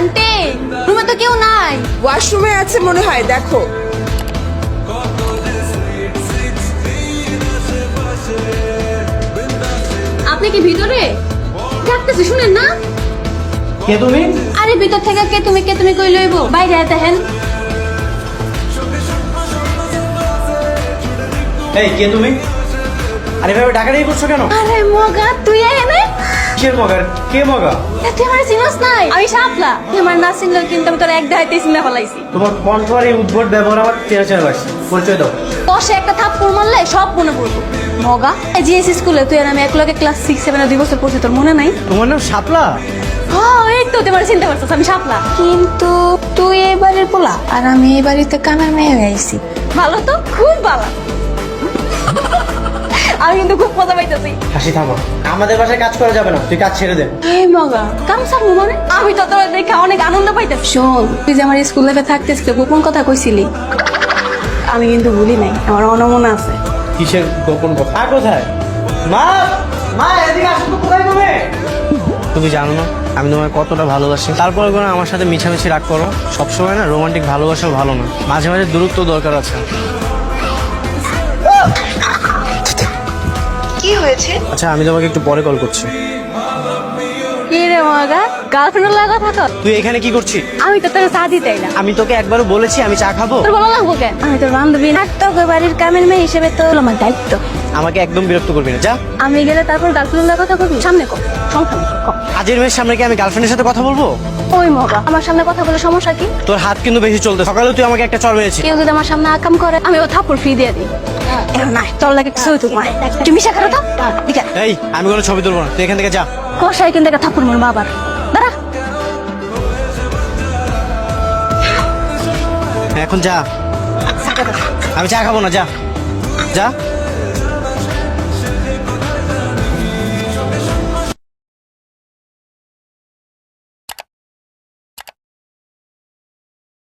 Aunty রুমে তো কেউ নাই। ওয়াশরুমে আছে মনে হয় দেখো। আপনি কি ভিতরে? ডাকতেছি শুনেন না? কে তুমি? আরে ভিতর থেকে কে তুমি কে তুমি কই লইব? বাইরে আইতে হেন এই কে তুমি? আরে ভাবে ডাকাডাকি করছ কেন? আরে মগা তুই এনে কিসের মগার কে মগা তুই আমার চিনস নাই। আমি সাপলা তুই আমার না চিনলেও কিন্তু আমি তোর এক দেখাইতে চিনে ফেলাইছি। তোমার কণ্ঠ আর এই উদ্ভট ব্যবহার আমার চেনা চেনা লাগছে? পরিচয় দাও। দশে একটা থাপ্পড় মারলে সব মনে পড়ব। মগা জিএস স্কুলে তুই আর আমি এক লগে ক্লাস সিক্স সেভেন দুই বছর পড়ছি তোর মনে নাই? তোমার নাম শাপলা? হ্যাঁ এই তো তোমার চিনতে পারছিস আমি সাপলা কিন্তু তুই এই বাড়ির পোলা আর আমি এই বাড়িতে কামের মেয়ে হয়ে আইছি। ভালো তো খুব ভালো। আমি কিন্তু খুব মজা পাইতেছি। হাসি থামো। আমাদের বাসায় কাজ করা যাবে না। তুই কাজ ছেড়ে দে। এই মগা কাম সার মানে? আমি তো তোর দেখে অনেক আনন্দ পাইতেছি। শোন তুই যে আমার স্কুল লাইফে থাকতিস গোপন কথা কইছিলি। আমি কিন্তু ভুলি নাই আমার অনমনা আছে। কিসের গোপন কথা? আর কোথায়? মা মা এদিকে আসো তো কোথায় তুমি? তুমি জানো না আমি তোমায় কতটা ভালোবাসি। তারপরে কোনো আমার সাথে মিছামিছি রাগ করো? সবসময় না রোমান্টিক ভালোবাসাও ভালো না। মাঝে মাঝে দূরত্ব দরকার আছে। কি হয়েছে? আচ্ছা আমি তোমাকে একটু পরে কল করছি। কি রে মগা? গার্লফ্রেন্ড লাগা থাকো তুই এখানে কি করছিস? আমি তো তোর চা দিতেই না আমি তোকে একবারও বলেছি আমি চা খাব। তোর ভালো লাগবো কেন আমি তোর বান্ধবী বাড়ির কামের মেয়ে হিসেবে তো আমার দায়িত্ব। আমাকে একদম বিরক্ত করবি না। যা। আমি গেলে তারপর গার্লফ্রেন্ড লাগা কথা কবি সামনে কর। সংসার মেয়ের সামনে কি আমি গার্লফ্রেন্ডের সাথে কথা বলব? ওই মগা আমার সামনে কথা বলে সমস্যা কি? তোর হাত কিন্তু বেশি চলতে সকালে তুই আমাকে একটা চর মেরেছিস। কেউ যদি আমার সামনে আকাম করে আমি ও থাপ্পড় ফ্রি দিয়ে দিই। না তোর লাগে কিছু হইতো না তুমি মিশা করো তো? ঠিক আছে এই আমি কোনো ছবি তুলবো না। তুই এখান থেকে যা। কষাই কিন্তু একটা থাপ্পড় মারবো আবার। দাঁড়া। এখন যা। আমি চা খাব না, যা। যা।